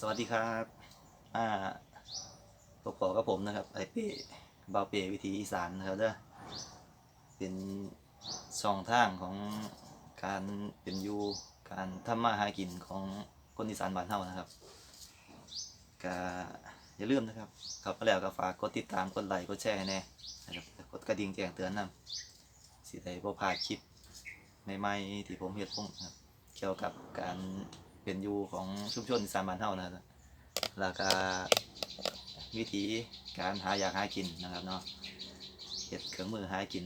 สวัสดีครับ อ่าพบกับผมนะครับไอเป้เบาเป้วิธีอีสานนะครับเด้อเป็นช่องทางของการเป็นอยู่การทำมาหากินของคนอีสานบ้านเฮานะครับก็อย่าลืมนะครับเข้ามาแล้วก็ฝากกดติดตามกดไลค์กดแชร์ให้แน่นะครับกดกระดิ่งแจ้งเตือนนำสิได้บ่พลาดคลิปใหม่ๆที่ผมเฮ็ดลงนะครับเกี่ยวกับการ เป็นอยู่ของชุมชนอีสานบ้านเฮานะครับแล้วก็วิธีการหาอยากหากินนะครับเนาะเฮ็ดเครื่องมือหากิน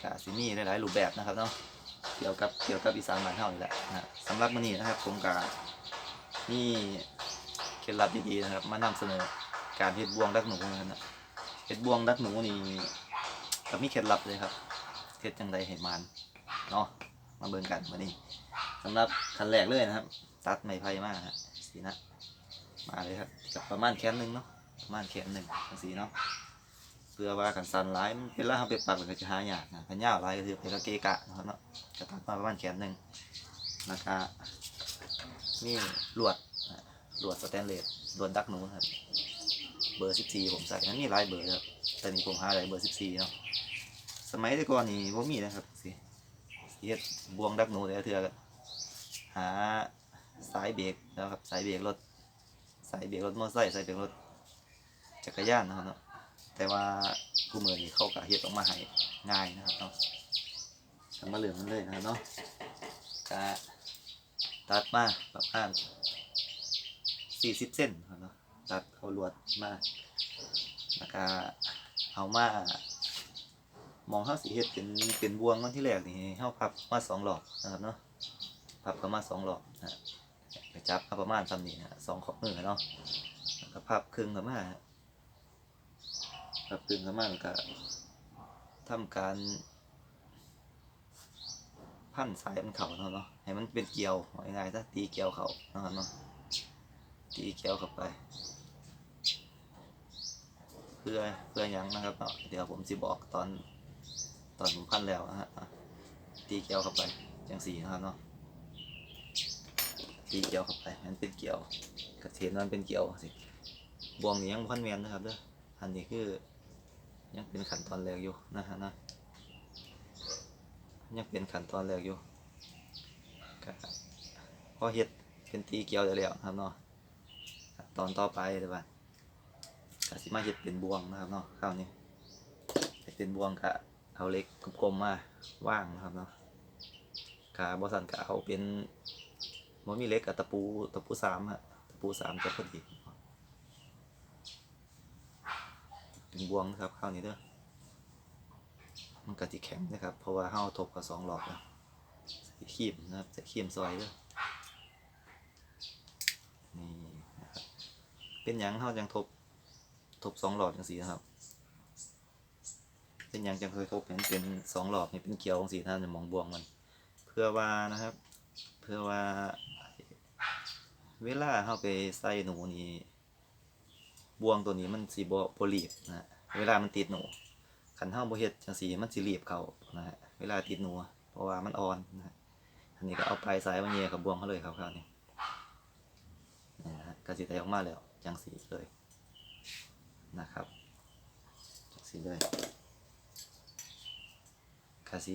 ก็สิมีหลายๆรูปแบบนะครับเนาะเกี่ยวกับเกี่ยวกับอีสานบ้านเฮานี่แหละนะสำหรับมื้อนี้นะครับผมก็มีเคล็ดลับดีๆนะครับ มานำเสนอการเฮ็ดบวงดักหนูนะครับนะเฮ็ดบวงดักหนูนี่ก็มีเคล็ดลับเลยครับเฮ็ดจังไดให้มันเนาะมาเบิ่งกันมื้อนี้ สำหรับขันแรกเลยนะครับ ตัดไม้ไผ่มากฮะสีนะมาเลยครับกับประมาณแขนหนึ่งเนาะประมาณแขนหนึ่งสีเนาะเพื่อว่ากันสันหลายมันเป็นแล้วเราไปปักมันก็จะหายากนะพันยาวหลายก็คือไปกะเกะกะนะครับเนาะจะตัดมาประมาณแขนหนึ่งแล้วก็นี่ลวดลวดสแตนเลสลวดดักหนูครับเบอร์สิบสี่ผมใส่นั้นมีหลายเบอร์ครับแต่นี่ผมหาลายเบอร์สิบสี่เนาะสมัยแต่ก่อนนี่ผมมีนะครับสิเฮ็ดบวงดักหนูแต่เทือ หาสายเบรกนะครับสายเบรกรถสายเบรกรถมอเตอร์ไซค์สายเบรกรถจักรยานนะครับเนาะแต่ว่าผู้มือนี่เขาก็เฮ็ดออกมาให้ง่ายนะครับเนาะทำมาเหลืองมันเลยนะครับเนาะก็ตัดมาประมาณสี่สิบเส้นครับเนาะตัดเอาลวดมาแล้วก็เอามามองเข้าสีเฮ็ดเป็นเป็นบวงวันที่แรกนี่เข้าพับมาสองหลอกนะครับเนาะ พับประมาสองหลอกนะฮะไปจับเอาประมาณซ้ำนี้นะฮะสองขอบมือเนาะแล้วก็พับครึ่งเข้ามาพับครึ่งเข้ามาแล้วก็ทำการ พันสายมันเข่าเนาะเนาะให้มันเป็นเกลียวเอาง่ายๆถ้าตีเกลียวเขานะครับเนาะตีเกลียวเข้าไปเพื่อเพื่อยังนะครับเนาะเดี๋ยวผมจะบอกตอนตอนผมพันแล้วนะฮะอะตีเกลียวเข้าไปจังสีนะครับเนาะ ตีเกี่ยวเข้าไปมันเป็นเกี่ยวกระเทียมมันเป็นเกี่ยวสิบวงนี้ยังพันแมนนะครับเด้ออันนี้คือยังเป็นขั้นตอนแรกอยู่นะฮะนะยังเป็นขั้นตอนแรกอยู่ก็พอเฮ็ดเป็นตีเกี่ยวได้แล้วครับเนาะตอนต่อไปเดี๋ยวบ้านกสิมาเฮ็ดเป็นบวงนะครับเนาะคราวนี้เฮ็ดเป็นบวงก็เอาเล็กกลมๆมาว่างนะครับเนาะกาบอสันก็เอาเป็น มันมีเล็กกับตะปูตะปูสามฮะตะปูสามจะพอดีถึงบวงนะครับข้าวนี้เด้อมันกะทิแข็งนะครับ เพราะว่าเฮาวทบกับสองหลอกแล้วใส่ครีมนะครับใส่ครีมซอยเด้อนี่นะครับเป็นยังเฮาจังทบทบสองหลอดจังสีนะครับเป็นยังจังเคยทบเห็นเป็นสองหลอดนี่เป็นเกียวจังสีท่านจะมองบวงมัน เพื่อว่านะครับ เพื่อว่า เวลาเราไปใส่หนูนี่บวงตัวนี้มันสีบ่บ่รีบนะเวลามันติดหนูคันเฮาบเฮ็ดจังซี่มันสิรีบเขานะฮะเวลาติดหนูเพราะว่ามันอ่อนนะฮะอันนี้ก็เอาปลายสายมาแย่กับบวงเขาเลยครับคราวนี้นี่นะฮะก็สิได้ออกมาแล้วจังสีเลยนะครับจังสีเลยก็สิ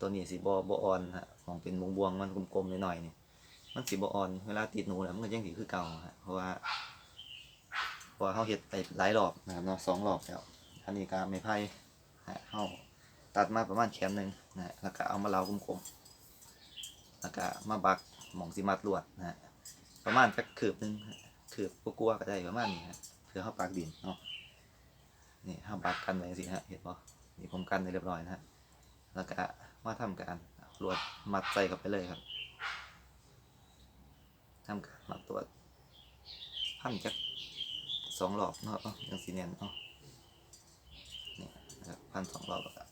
ตัวนี้สิบ่บ่อ่อนฮะมองเป็นบวงมันกลมๆหน่อยๆนี่ มันสีบอ่อน เวลาติดหนูแล้วมันก็ยังสีคือเก่าฮะเพราะว่าเพราะเขาเห็ดไปหลายรอบนะครับเนาะสองรอบแล้วอันนี้ก็ไม่ไผ่ฮะเขาตัดมาประมาณแขนหนึ่งนะฮะแล้วก็เอามาเล้ากลมๆแล้วก็มาบักหมองสีมัดลวดนะฮะประมาณสักคืบหนึ่งคืบกลัวก็ได้ประมาณนี้ฮะเพื่อเขาปักดินเนาะนี่เขาปักกันไว้สิฮะเห็นปะนี่ผมกันไว้เรียบร้อยนะฮะแล้วก็มาทำการลวดมัดใส่เข้าไปเลยครับ ทำการมาตรวจพันจักสองรอบเนาะอาอย่างสีเนียนเนาะนี่นะครับพันสองรอบแล้วก็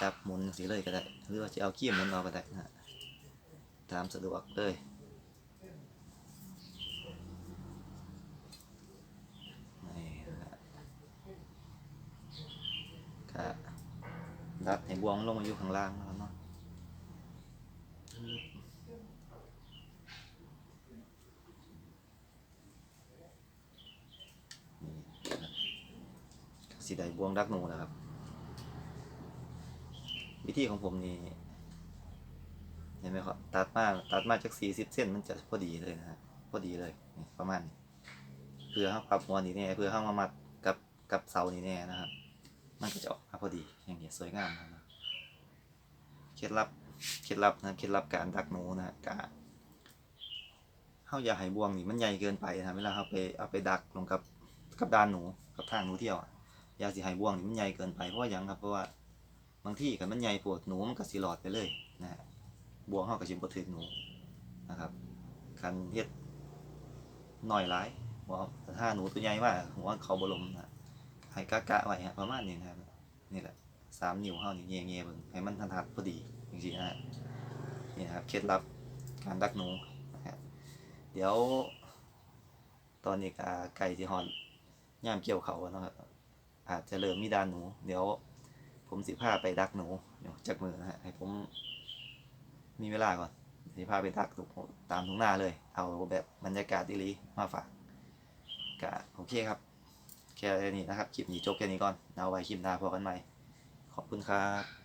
จับหมุนสีเลยก็ได้ หรือว่าจะเอาขี้หมุนเอาก็ได้นะฮะตามสะดวกเลยนี่นะฮะก็ดัดให้บวงลงมาอยู่ข้างล่างเนาะ น สิได้บวงดักหนูนะครับ วิธีของผมนี่เห็นไหมครับตัดมาตัดมาจากสี่สิบเส้นมันจะพอดีเลยนะฮะพอดีเลยประมาณนี้เพื่อเขาปรับหัวนี่แน่เพื่อเขามามัดกับกับเสานี่แน่นะครับ มันก็จะออกมาพอดีอย่างนี้สวยงามนะเคล็ดลับเคล็ดลับนะเคล็ดลับการดักหนูนะกาเข้าอย่าให้บวงนี่มันใหญ่เกินไปนะเวลาเขาไปเอาไปดักลงกับกับดานหนูกับทางหนูเที่ยวอะ ยาสิให้บวงนี่มันใหญ่เกินไปเพราะว่ายังครับเพราะว่าบางที่กันมันใหญ่ปวดหนูมันก็สิหลอดไปเลยนะฮะบวงเฮาก็สิบ่ถึกหนูนะครับคันเฮ็ดหน่อยหลายบ่แต่ถ้าหนูตัวใหญ่มากหัวเขาบลมนะให้กะกะไว้ฮะประมาณนี้นะครับนี่แหละสามนิ้วเฮานี่แง่ๆเบิ่งให้มันทันทัดพอดีจริงๆนะฮะนี่นะครับเคล็ดลับการดักหนูนะฮะเดี๋ยวตอนนี้กไก่สิฮอดยามเกี่ยวเขาแล้วนะครับ อาจจะเริ่มมีดานหนู เดี๋ยว ผมสิพาไปดักหนูเดี๋ยวจากมือนะฮะให้ผมมีเวลาก่อนสิพาไปดักตามทุ่งนาเลย เอาแบบบรรยากาศดีลีมาฝากกะโอเคครับแค่นี้นะครับคลิปนี้จบแค่นี้ก่อนเอาไว้คลิปหน้าพอกันใหม่ขอบคุณครับ